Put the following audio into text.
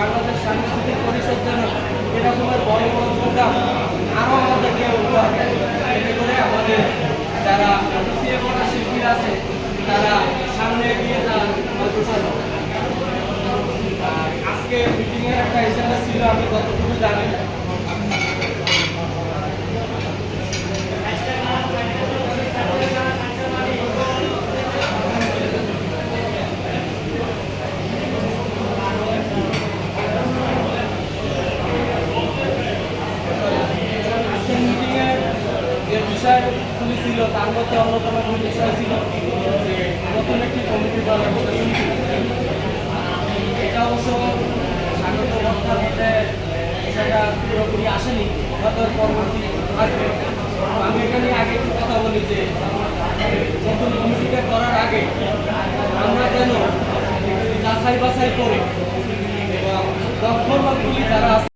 বাংলাদেশ সাংস্কৃতিক পরিষদ যেন এরকমের বড় বড় প্রোগ্রাম আরও আমাদেরকে এতে করে আমাদের যারা পিছিয়ে পড়া শিল্পী আছে, তারা সামনে এগিয়ে যাওয়ার আজকে মিটিংয়ের একটা এজেন্ডা ছিল আমি যতটুকু জানি যে বিষয়গুলি ছিল তার মধ্যে অন্যতম একটি বিষয় ছিল যে নতুন একটি কমিটি দলের শুনছি। এটা অবশ্য স্বাগত বক্তার মধ্যে সেটা পুরোপুরি আসেনি, হয়তো পরবর্তী আসবে। আমি এখানে আগে একটু কথা বলি যে, নতুন কমিটিটা করার আগে আমরা যেন যাচাই বাছাই করে এবং দক্ষ লোকগুলি যারা